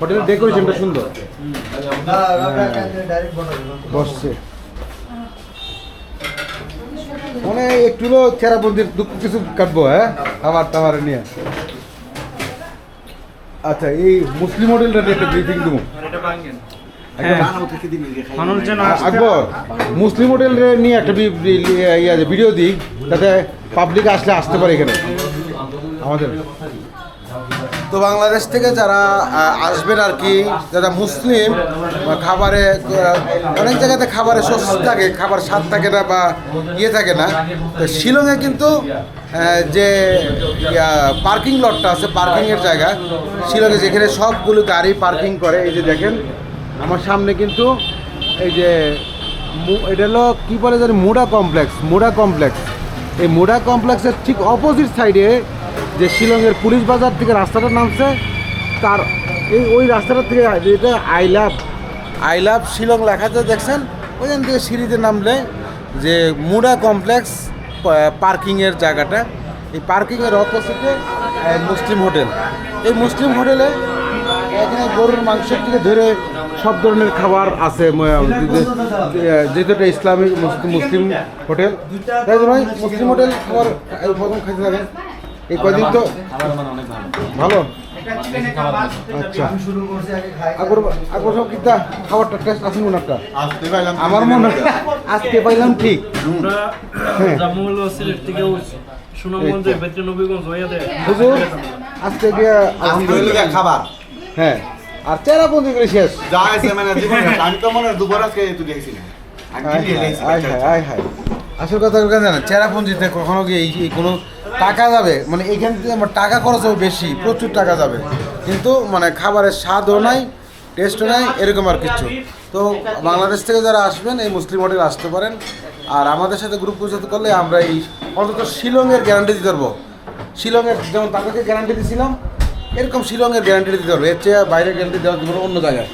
হোটেলের ডেকোরেশনটা সুন্দর। বসছে। মানে একটু হলো চেরাপন্থীর দুঃখ কিছু কাটবো হ্যাঁ? খাবার টাবার নিয়ে। আচ্ছা এই মুসলিম হোটেলটা একটা ব্রিফিং দেবো। আসতে- আকবর মুসলিম হোটেল নিয়ে একটা বি- ইয়ে আছে, ভিডিও দিই যাতে পাবলিক আসলে আসতে পারে এখানে। আমাদের। তো বাংলাদেশ থেকে যারা আসবেন আর কি, যারা মুসলিম খাবারে অনেক জায়গাতে খাবারে স্বস্তি থাকে, খাবার স্বাদ থাকে না বা ইয়ে থাকে না। তো শিলংয়ে কিন্তু যে পার্কিং লটটা আছে, পার্কিংয়ের জায়গা, শিলংয়ে যেখানে সবগুলো গাড়ি পার্কিং করে, এই যে দেখেন, আমার সামনে কিন্তু এই যে এটা হলো কী বলে জানি, মুডা কমপ্লেক্স মুডা কমপ্লেক্স। এই মুডা কমপ্লেক্সের ঠিক অপোজিট সাইডে যে শিলংয়ের পুলিশ বাজার থেকে রাস্তাটা নামছে, তার এই ওই রাস্তাটার থেকে যেটা I love. I love Shillong লেখাতে দেখছেন? ওইখান থেকে সিঁড়িতে নামলে যে মুডা কমপ্লেক্স পার্কিংয়ের জায়গাটা, এই পার্কিংয়ের অপোজিটে মুসলিম হোটেল। এই মুসলিম হোটেলে এখানে গরুর মাংস থেকে ধরে সব ধরনের খাবার আছে যেহেতু এটা ইসলামিক মুসলিম হোটেল। তাই মুসলিম হোটেল খাবার প্রথম খাইতে থাকেন। এই কয়দিন তো? ভালো। আচ্ছা। সব কিতা? খাবারটা টেস্ট আছে মনে একটা আমার মনে আজকে পাইলাম ঠিক। হ্যাঁ। হুজুর আজকে গিয়া আলহামদুলিল্লাহ। খাবার। হ্যাঁ। আর চেরাপন্দি করে শেষ। যা আছে মানে জীবনে আমি তো মনে হয় দুবার আজকে তুই দেখছি। না আয় হায়, আয় হায়। আসল কথা কেন জানেন? চেরাপুঞ্জিতে কখনো কি এই কোনো টাকা যাবে? মানে এইখান থেকে আমার টাকা খরচ হবে বেশি, প্রচুর টাকা যাবে। কিন্তু মানে খাবারের স্বাদও নাই টেস্টও নাই, এরকম আর কিছু। তো বাংলাদেশ থেকে যারা আসবেন, এই মুসলিম হোটেল আসতে পারেন। আর আমাদের সাথে গ্রুপ পরিচিত করলে আমরা এই অন্তত শিলংয়ের গ্যারান্টি দিতে পারব। শিলংয়ের যেমন তাদেরকে গ্যারান্টি দিয়েছিলাম এরকম শিলংয়ের গ্যারান্টি দিতে পারব। এর চেয়ে বাইরের গ্যারান্টি দেওয়া অন্য জায়গায়।